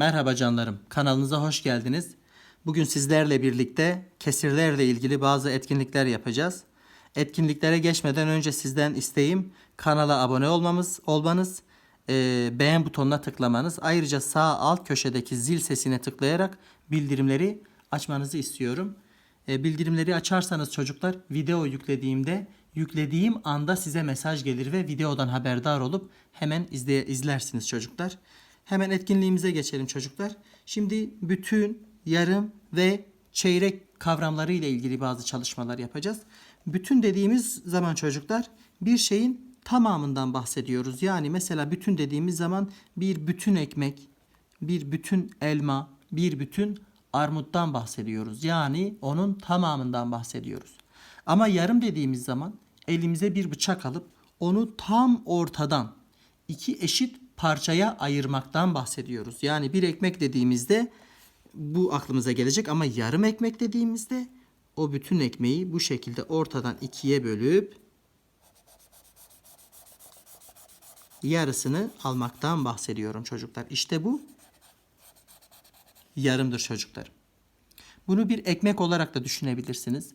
Merhaba canlarım, kanalınıza hoş geldiniz. Bugün sizlerle birlikte kesirlerle ilgili bazı etkinlikler yapacağız. Etkinliklere geçmeden önce sizden isteğim kanala abone olmamız, olmanız, eee, beğen butonuna tıklamanız. Ayrıca sağ alt köşedeki zil sesine tıklayarak bildirimleri açmanızı istiyorum. E, bildirimleri açarsanız çocuklar video yüklediğimde yüklediğim anda size mesaj gelir ve videodan haberdar olup hemen izle, izlersiniz çocuklar. Hemen etkinliğimize geçelim çocuklar. Şimdi bütün, yarım ve çeyrek kavramları ile ilgili bazı çalışmalar yapacağız. Bütün dediğimiz zaman çocuklar bir şeyin tamamından bahsediyoruz. Yani mesela bütün dediğimiz zaman bir bütün ekmek, bir bütün elma, bir bütün armuttan bahsediyoruz. Yani onun tamamından bahsediyoruz. Ama yarım dediğimiz zaman elimize bir bıçak alıp onu tam ortadan iki eşit parçaya ayırmaktan bahsediyoruz. Yani bir ekmek dediğimizde bu aklımıza gelecek ama yarım ekmek dediğimizde o bütün ekmeği bu şekilde ortadan ikiye bölüp yarısını almaktan bahsediyorum çocuklar. İşte bu yarımdır çocuklar. Bunu bir ekmek olarak da düşünebilirsiniz.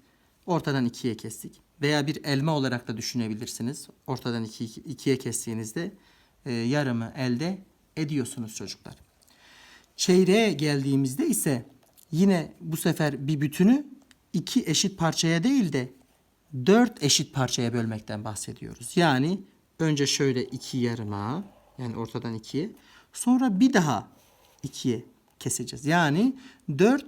Ortadan ikiye kestik. Veya bir elma olarak da düşünebilirsiniz. Ortadan iki, iki- ikiye kestiğinizde e, yarımı elde ediyorsunuz çocuklar. Çeyreğe geldiğimizde ise yine bu sefer bir bütünü iki eşit parçaya değil de dört eşit parçaya bölmekten bahsediyoruz. Yani önce şöyle iki yarıma yani ortadan ikiye sonra bir daha ikiye keseceğiz. Yani dört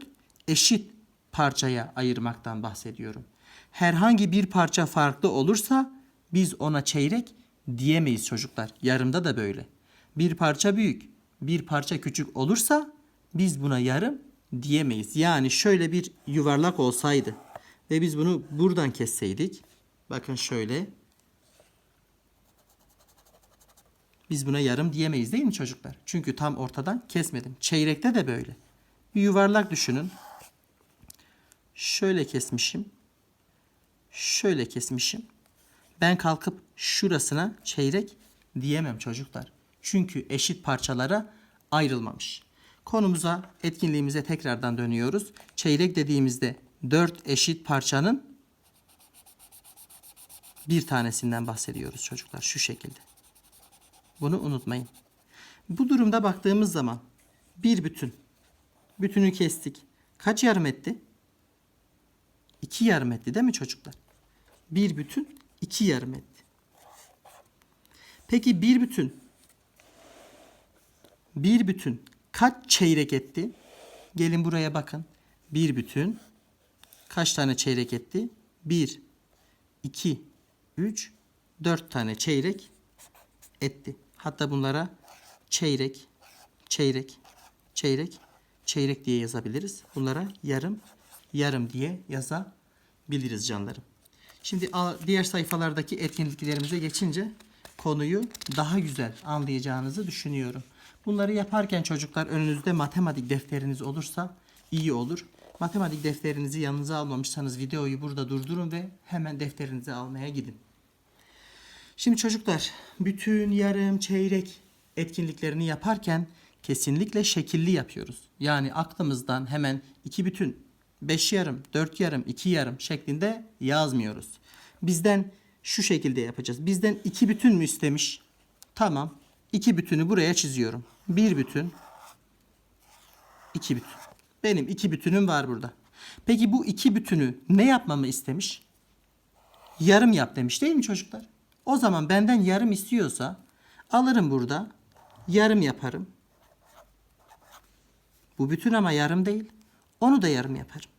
eşit parçaya ayırmaktan bahsediyorum. Herhangi bir parça farklı olursa biz ona çeyrek diyemeyiz çocuklar. Yarımda da böyle. Bir parça büyük, bir parça küçük olursa biz buna yarım diyemeyiz. Yani şöyle bir yuvarlak olsaydı ve biz bunu buradan kesseydik. Bakın şöyle. Biz buna yarım diyemeyiz değil mi çocuklar? Çünkü tam ortadan kesmedim. Çeyrekte de böyle. Bir yuvarlak düşünün. Şöyle kesmişim. Şöyle kesmişim. Ben kalkıp şurasına çeyrek diyemem çocuklar. Çünkü eşit parçalara ayrılmamış. Konumuza, etkinliğimize tekrardan dönüyoruz. Çeyrek dediğimizde 4 eşit parçanın bir tanesinden bahsediyoruz çocuklar şu şekilde. Bunu unutmayın. Bu durumda baktığımız zaman bir bütün. Bütünü kestik. Kaç yarım etti? İki yarım etti değil mi çocuklar? Bir bütün iki yarım etti. Peki bir bütün bir bütün kaç çeyrek etti? Gelin buraya bakın. Bir bütün kaç tane çeyrek etti? Bir, iki, üç, dört tane çeyrek etti. Hatta bunlara çeyrek, çeyrek, çeyrek, çeyrek diye yazabiliriz. Bunlara yarım, yarım diye yazabiliriz canlarım. Şimdi diğer sayfalardaki etkinliklerimize geçince konuyu daha güzel anlayacağınızı düşünüyorum. Bunları yaparken çocuklar önünüzde matematik defteriniz olursa iyi olur. Matematik defterinizi yanınıza almamışsanız videoyu burada durdurun ve hemen defterinizi almaya gidin. Şimdi çocuklar bütün yarım çeyrek etkinliklerini yaparken kesinlikle şekilli yapıyoruz. Yani aklımızdan hemen iki bütün, beş yarım, dört yarım, iki yarım şeklinde yazmıyoruz. Bizden şu şekilde yapacağız. Bizden iki bütün mü istemiş? Tamam. İki bütünü buraya çiziyorum. Bir bütün, iki bütün. Benim iki bütünüm var burada. Peki bu iki bütünü ne yapmamı istemiş? yarım yap demiş değil mi çocuklar? O zaman benden yarım istiyorsa alırım burada yarım yaparım. Bu bütün ama yarım değil. Onu da yarım yaparım.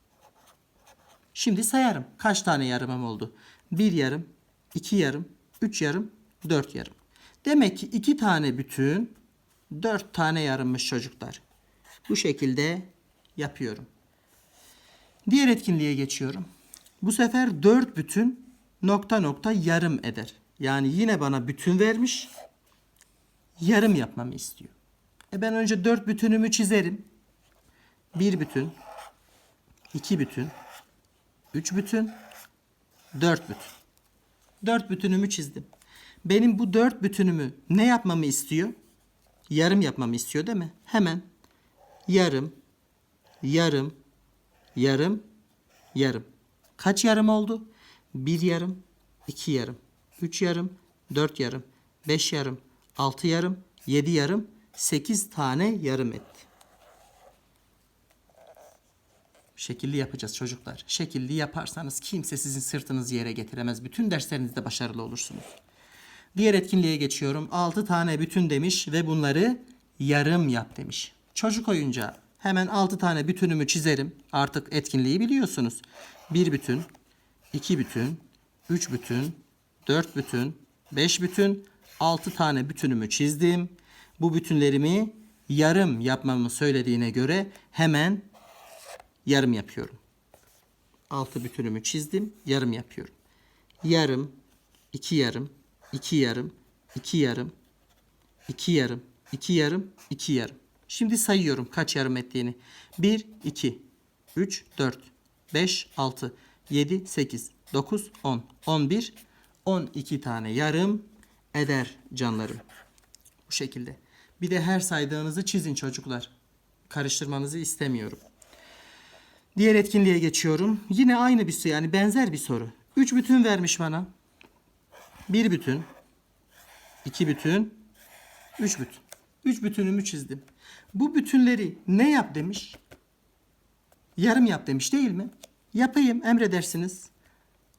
Şimdi sayarım. Kaç tane yarımım oldu? Bir yarım, iki yarım, üç yarım, dört yarım. Demek ki iki tane bütün, dört tane yarımmış çocuklar. Bu şekilde yapıyorum. Diğer etkinliğe geçiyorum. Bu sefer 4 bütün nokta nokta yarım eder. Yani yine bana bütün vermiş. Yarım yapmamı istiyor. E ben önce 4 bütünümü çizerim. 1 bütün, 2 bütün, 3 bütün, 4 bütün. 4 bütünümü çizdim. Benim bu 4 bütünümü ne yapmamı istiyor? Yarım yapmamı istiyor değil mi? Hemen yarım, yarım, yarım, yarım. Kaç yarım oldu? Bir yarım, iki yarım, üç yarım, dört yarım, beş yarım, altı yarım, yedi yarım, sekiz tane yarım etti. Şekilli yapacağız çocuklar. Şekilli yaparsanız kimse sizin sırtınızı yere getiremez. Bütün derslerinizde başarılı olursunuz. Diğer etkinliğe geçiyorum. 6 tane bütün demiş ve bunları yarım yap demiş. Çocuk oyuncağı. Hemen 6 tane bütünümü çizerim. Artık etkinliği biliyorsunuz. 1 bütün, 2 bütün, 3 bütün, 4 bütün, 5 bütün, 6 tane bütünümü çizdim. Bu bütünlerimi yarım yapmamı söylediğine göre hemen yarım yapıyorum. 6 bütünümü çizdim, yarım yapıyorum. Yarım, iki yarım, iki yarım, iki yarım, iki yarım, iki yarım, iki yarım. Şimdi sayıyorum kaç yarım ettiğini. 1, 2, 3, 4, 5, 6, 7, 8, 9, 10, 11, 12 tane yarım eder canlarım. Bu şekilde. Bir de her saydığınızı çizin çocuklar. Karıştırmanızı istemiyorum. Diğer etkinliğe geçiyorum. Yine aynı bir soru yani benzer bir soru. 3 bütün vermiş bana. 1 bütün, 2 bütün, 3 bütün. 3 bütünümü çizdim. Bu bütünleri ne yap demiş? Yarım yap demiş değil mi? Yapayım emredersiniz.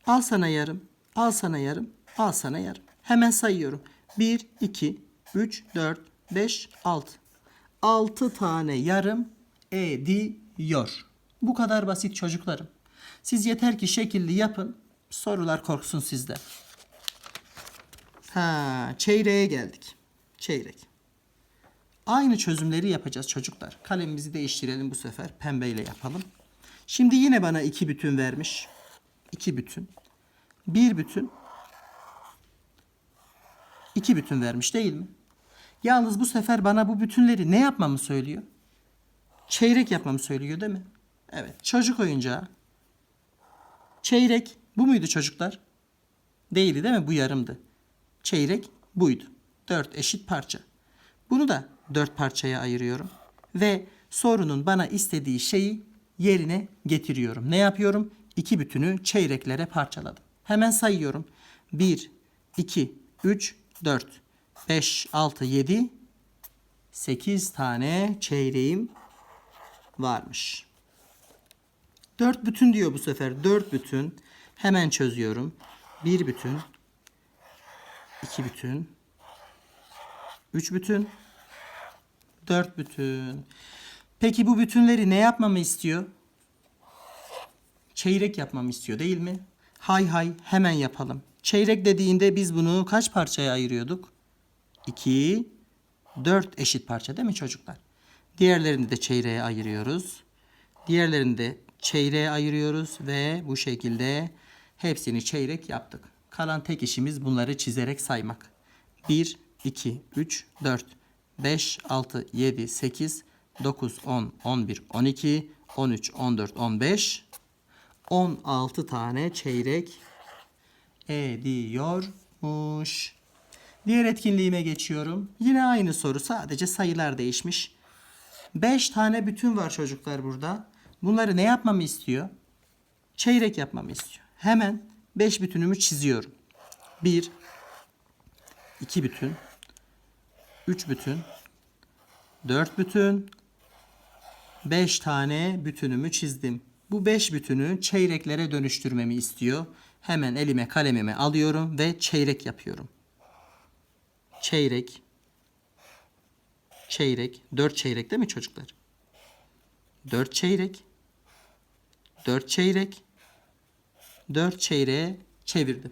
Al sana yarım, al sana yarım, al sana yarım. Hemen sayıyorum. 1, 2, 3, 4, 5, 6. 6 tane yarım ediyor. Bu kadar basit çocuklarım. Siz yeter ki şekilli yapın. Sorular korksun sizden. Ha, çeyreğe geldik. Çeyrek. Aynı çözümleri yapacağız çocuklar. Kalemimizi değiştirelim bu sefer. Pembeyle yapalım. Şimdi yine bana iki bütün vermiş. İki bütün. Bir bütün. iki bütün vermiş değil mi? Yalnız bu sefer bana bu bütünleri ne yapmamı söylüyor? Çeyrek yapmamı söylüyor değil mi? Evet. Çocuk oyuncağı. Çeyrek. Bu muydu çocuklar? Değildi değil mi? Bu yarımdı. Çeyrek buydu. Dört eşit parça. Bunu da dört parçaya ayırıyorum. Ve sorunun bana istediği şeyi yerine getiriyorum. Ne yapıyorum? İki bütünü çeyreklere parçaladım. Hemen sayıyorum. 1, 2, 3, 4, 5, 6, 7, 8 tane çeyreğim varmış. Dört bütün diyor bu sefer. Dört bütün. Hemen çözüyorum. Bir bütün. iki bütün. Üç bütün. Dört bütün. Peki bu bütünleri ne yapmamı istiyor? Çeyrek yapmamı istiyor değil mi? Hay hay hemen yapalım. Çeyrek dediğinde biz bunu kaç parçaya ayırıyorduk? 2, 4 eşit parça değil mi çocuklar? Diğerlerini de çeyreğe ayırıyoruz. Diğerlerini de çeyreğe ayırıyoruz ve bu şekilde hepsini çeyrek yaptık. Kalan tek işimiz bunları çizerek saymak. 1, 2, 3, 4, 5, 6, 7, 8, 9, 10, 11, 12, 13, 14, 15, 16 tane çeyrek ediyormuş. Diğer etkinliğime geçiyorum. Yine aynı soru sadece sayılar değişmiş. 5 tane bütün var çocuklar burada. Bunları ne yapmamı istiyor? Çeyrek yapmamı istiyor. Hemen 5 bütünümü çiziyorum. 1 2 bütün 3 bütün 4 bütün 5 tane bütünümü çizdim. Bu 5 bütünü çeyreklere dönüştürmemi istiyor. Hemen elime kalemimi alıyorum ve çeyrek yapıyorum. Çeyrek çeyrek. Dört çeyrek değil mi çocuklar? Dört çeyrek. Dört çeyrek. Dört çeyreğe çevirdim.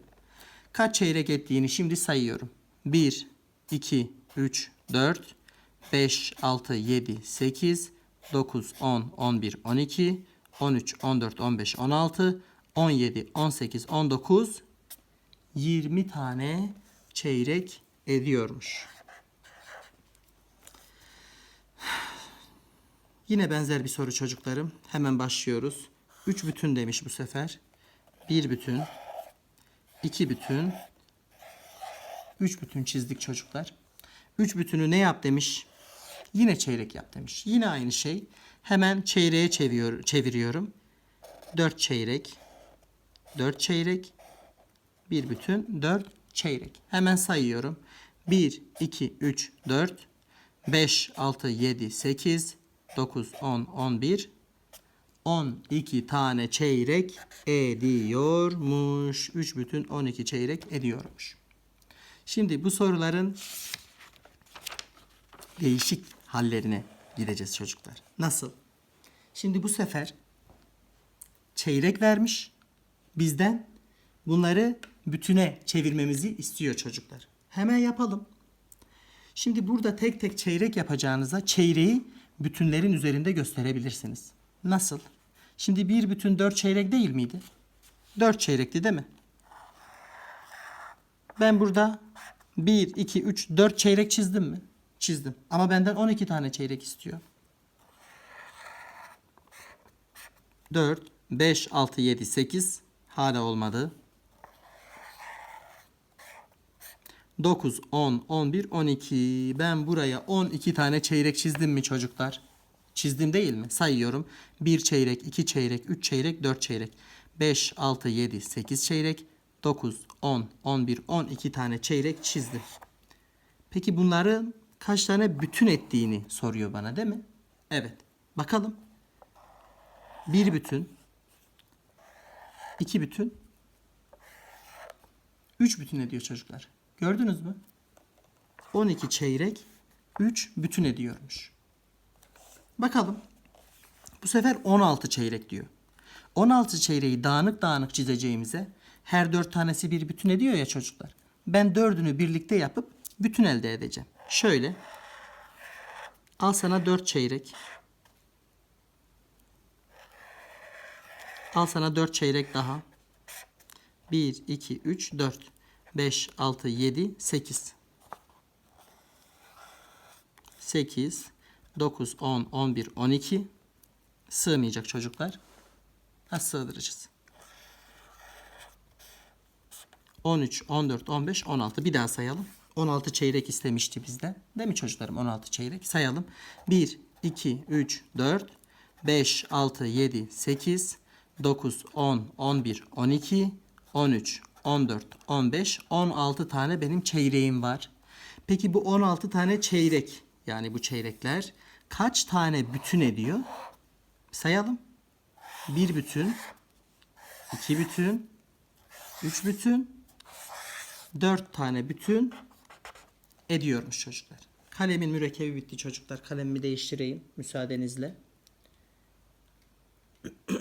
Kaç çeyrek ettiğini şimdi sayıyorum. 1, 2, 3, 4, 5, 6, 7, 8, 9, 10, 11, 12, 13, 14, 15, 16, 17, 18, 19, 20 tane çeyrek ediyormuş. Yine benzer bir soru çocuklarım. Hemen başlıyoruz. 3 bütün demiş bu sefer. 1 bütün. 2 bütün. 3 bütün çizdik çocuklar. 3 bütünü ne yap demiş? Yine çeyrek yap demiş. Yine aynı şey. Hemen çeyreğe çeviriyor, çeviriyorum. 4 çeyrek. 4 çeyrek. Bir bütün 4 çeyrek. Hemen sayıyorum. 1, 2, 3, 4, 5, 6, 7, 8, 9, 10, 11, 12 tane çeyrek ediyormuş. 3 bütün 12 çeyrek ediyormuş. Şimdi bu soruların değişik hallerine gideceğiz çocuklar. Nasıl? Şimdi bu sefer çeyrek vermiş. Bizden bunları bütüne çevirmemizi istiyor çocuklar. Hemen yapalım. Şimdi burada tek tek çeyrek yapacağınıza çeyreği bütünlerin üzerinde gösterebilirsiniz. Nasıl? Şimdi bir bütün dört çeyrek değil miydi? Dört çeyrekti değil mi? Ben burada 1, 2, 3, 4 çeyrek çizdim mi? Çizdim. Ama benden 12 tane çeyrek istiyor. 4, 5, 6, 7, 8. Hala olmadı. 9, 10, 11, 12. Ben buraya 12 tane çeyrek çizdim mi çocuklar? Çizdim değil mi? Sayıyorum. 1 çeyrek, 2 çeyrek, 3 çeyrek, 4 çeyrek. 5, 6, 7, 8 çeyrek. 9, 10, 11, 12 tane çeyrek çizdim. Peki bunların kaç tane bütün ettiğini soruyor bana değil mi? Evet. Bakalım. Bir bütün, iki bütün, üç bütün ediyor çocuklar. Gördünüz mü? 12 çeyrek 3 bütün ediyormuş. Bakalım. Bu sefer 16 çeyrek diyor. 16 çeyreği dağınık dağınık çizeceğimize her 4 tanesi bir bütün ediyor ya çocuklar. Ben dördünü birlikte yapıp bütün elde edeceğim. Şöyle. Al sana 4 çeyrek. Al sana 4 çeyrek daha. 1, 2, 3, 4, 5, 6, 7, 8. 8, 9, 10, 11, 12. Sığmayacak çocuklar. Nasıl sığdıracağız? 13, 14, 15, 16. Bir daha sayalım. 16 çeyrek istemişti bizden. Değil mi çocuklarım? 16 çeyrek. Sayalım. 1, 2, 3, 4, 5, 6, 7, 8, 9, 10, 11, 12, 13, 14, 15, 16 tane benim çeyreğim var. Peki bu 16 tane çeyrek yani bu çeyrekler kaç tane bütün ediyor? Sayalım. Bir bütün, iki bütün, üç bütün, dört tane bütün ediyormuş çocuklar. Kalemin mürekkebi bitti çocuklar. Kalemimi değiştireyim müsaadenizle.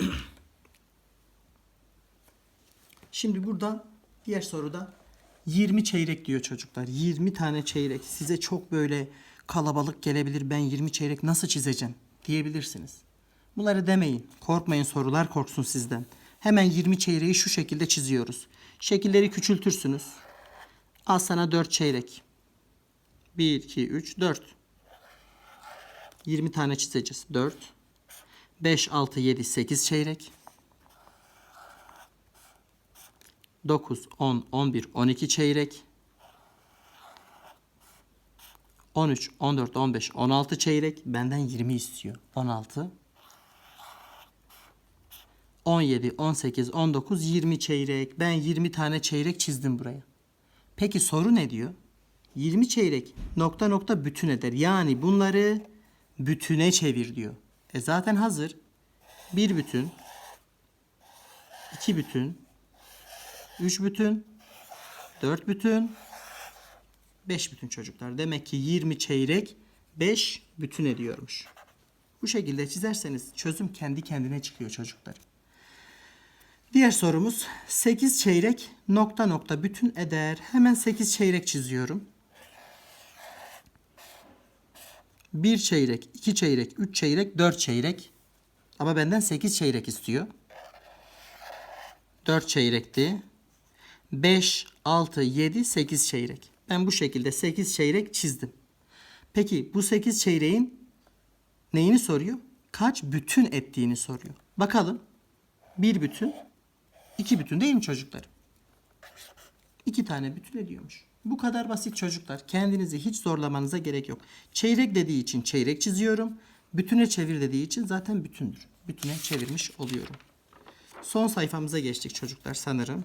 Şimdi burada diğer soruda 20 çeyrek diyor çocuklar. 20 tane çeyrek. Size çok böyle kalabalık gelebilir. Ben 20 çeyrek nasıl çizeceğim diyebilirsiniz. Bunları demeyin. Korkmayın sorular korksun sizden. Hemen 20 çeyreği şu şekilde çiziyoruz. Şekilleri küçültürsünüz. Al sana 4 çeyrek. 1, 2, 3, 4. 20 tane çizeceğiz. 4. 5, 6, 7, 8 çeyrek. 9, 10, 11, 12 çeyrek. 13, 14, 15, 16 çeyrek. Benden 20 istiyor. 16. 17, 18, 19, 20 çeyrek. Ben 20 tane çeyrek çizdim buraya. Peki soru ne diyor? 20 çeyrek nokta nokta bütün eder. Yani bunları bütüne çevir diyor. E zaten hazır. Bir bütün, iki bütün, üç bütün, dört bütün, beş bütün çocuklar. Demek ki 20 çeyrek 5 bütün ediyormuş. Bu şekilde çizerseniz çözüm kendi kendine çıkıyor çocuklar. Diğer sorumuz 8 çeyrek nokta nokta bütün eder. Hemen 8 çeyrek çiziyorum. 1 çeyrek, 2 çeyrek, 3 çeyrek, 4 çeyrek. Ama benden 8 çeyrek istiyor. 4 çeyrekti. 5, 6, 7, 8 çeyrek. Ben bu şekilde 8 çeyrek çizdim. Peki bu 8 çeyreğin neyini soruyor? Kaç bütün ettiğini soruyor. Bakalım. Bir bütün, iki bütün değil mi çocuklar? İki tane bütün ediyormuş. Bu kadar basit çocuklar. Kendinizi hiç zorlamanıza gerek yok. Çeyrek dediği için çeyrek çiziyorum. Bütüne çevir dediği için zaten bütündür. Bütüne çevirmiş oluyorum. Son sayfamıza geçtik çocuklar sanırım.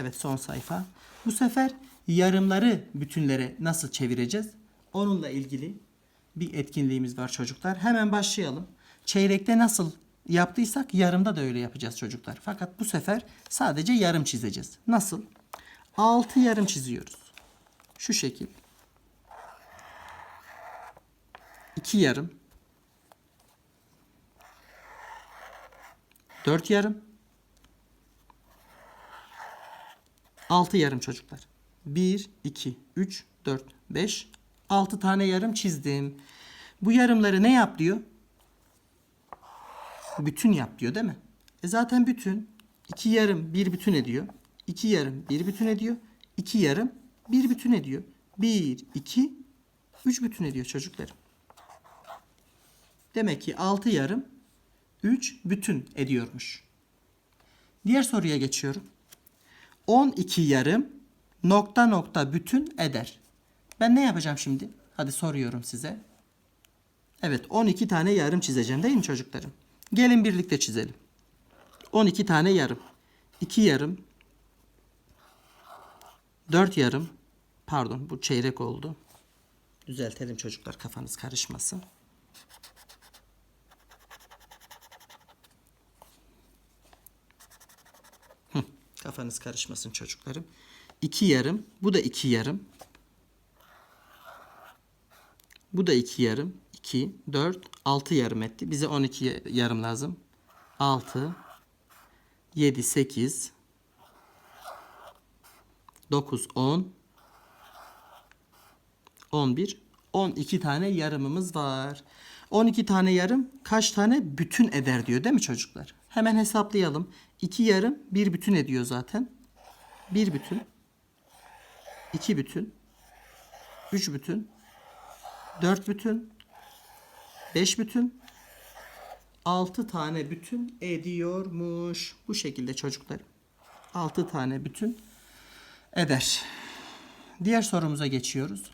Evet son sayfa. Bu sefer yarımları bütünlere nasıl çevireceğiz? Onunla ilgili bir etkinliğimiz var çocuklar. Hemen başlayalım. Çeyrekte nasıl yaptıysak yarımda da öyle yapacağız çocuklar. Fakat bu sefer sadece yarım çizeceğiz. Nasıl? 6 yarım çiziyoruz. Şu şekil. 2 yarım. 4 yarım. 6 yarım çocuklar. 1, 2, 3, 4, 5, 6 tane yarım çizdim. Bu yarımları ne yap diyor? Bütün yap diyor değil mi? E zaten bütün. 2 yarım bir bütün ediyor. 2 yarım bir bütün ediyor. 2 yarım bir bütün ediyor. 1, 2, 3 bütün ediyor çocuklarım. Demek ki 6 yarım 3 bütün ediyormuş. Diğer soruya geçiyorum. 12 yarım nokta nokta bütün eder. Ben ne yapacağım şimdi? Hadi soruyorum size. Evet 12 tane yarım çizeceğim değil mi çocuklarım? Gelin birlikte çizelim. 12 tane yarım. 2 yarım. 4 yarım. Pardon bu çeyrek oldu. Düzeltelim çocuklar kafanız karışmasın. Kafanız karışmasın çocuklarım. 2 yarım. Bu da 2 yarım. Bu da 2 yarım. 2, 4, 6 yarım etti. Bize 12 yarım lazım. 6, 7, 8, 9, 10, 11, 12 tane yarımımız var. 12 tane yarım kaç tane bütün eder diyor değil mi çocuklar? Hemen hesaplayalım. 2 yarım bir bütün ediyor zaten. 1 bütün, 2 bütün, 3 bütün, 4 bütün, 5 bütün, 6 tane bütün ediyormuş. Bu şekilde çocuklar. 6 tane bütün eder. Diğer sorumuza geçiyoruz.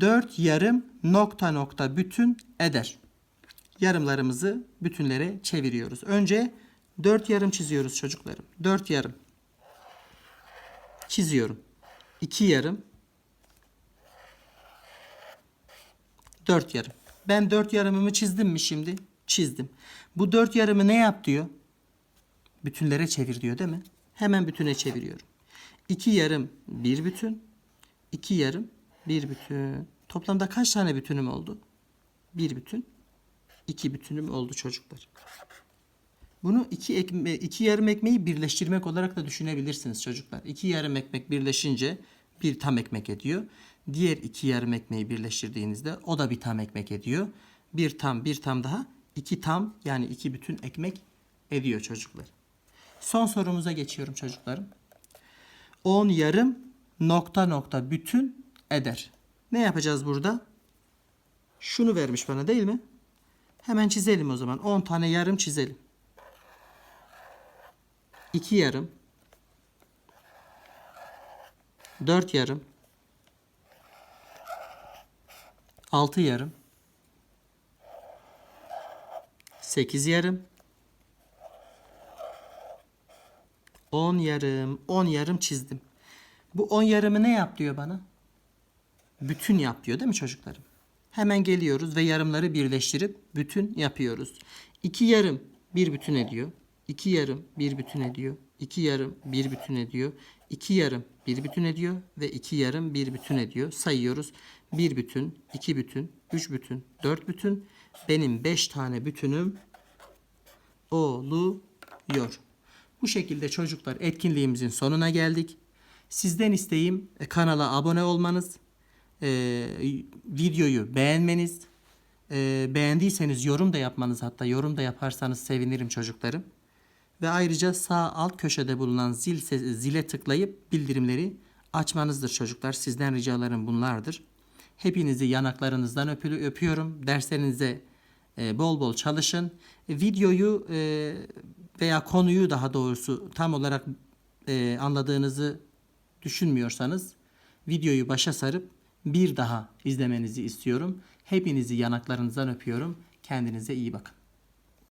4 yarım nokta nokta bütün eder. Yarımlarımızı bütünlere çeviriyoruz. Önce 4 yarım çiziyoruz çocuklarım. 4 yarım. Çiziyorum. 2 yarım. 4 yarım. Ben 4 yarımımı çizdim mi şimdi? Çizdim. Bu 4 yarımı ne yap diyor? Bütünlere çevir diyor değil mi? Hemen bütüne çeviriyorum. 2 yarım bir bütün. 2 yarım bir bütün. Toplamda kaç tane bütünüm oldu? Bir bütün. 2 bütünüm oldu çocuklar. Bunu iki, ekme, iki yarım ekmeği birleştirmek olarak da düşünebilirsiniz çocuklar. İki yarım ekmek birleşince bir tam ekmek ediyor. Diğer iki yarım ekmeği birleştirdiğinizde o da bir tam ekmek ediyor. Bir tam bir tam daha iki tam yani iki bütün ekmek ediyor çocuklar. Son sorumuza geçiyorum çocuklarım. 10 yarım nokta nokta bütün eder. Ne yapacağız burada? Şunu vermiş bana değil mi? Hemen çizelim o zaman. 10 tane yarım çizelim. 2 yarım 4 yarım 6 yarım 8 yarım 10 yarım 10 yarım çizdim. Bu 10 yarımı ne yap diyor bana? Bütün yap diyor değil mi çocuklarım? Hemen geliyoruz ve yarımları birleştirip bütün yapıyoruz. 2 yarım bir bütün ediyor. 2 yarım bir bütün ediyor. 2 yarım bir bütün ediyor. 2 yarım bir bütün ediyor ve 2 yarım bir bütün ediyor. Sayıyoruz. 1 bütün, 2 bütün, 3 bütün, 4 bütün. Benim 5 tane bütünüm oluyor. Bu şekilde çocuklar etkinliğimizin sonuna geldik. Sizden isteğim e, kanala abone olmanız, e, videoyu beğenmeniz, e, beğendiyseniz yorum da yapmanız hatta yorum da yaparsanız sevinirim çocuklarım. Ve ayrıca sağ alt köşede bulunan zil zile tıklayıp bildirimleri açmanızdır çocuklar. Sizden ricalarım bunlardır. Hepinizi yanaklarınızdan öpülü öpüyorum. Derslerinize e, bol bol çalışın. Videoyu e, veya konuyu daha doğrusu tam olarak e, anladığınızı düşünmüyorsanız videoyu başa sarıp bir daha izlemenizi istiyorum. Hepinizi yanaklarınızdan öpüyorum. Kendinize iyi bakın.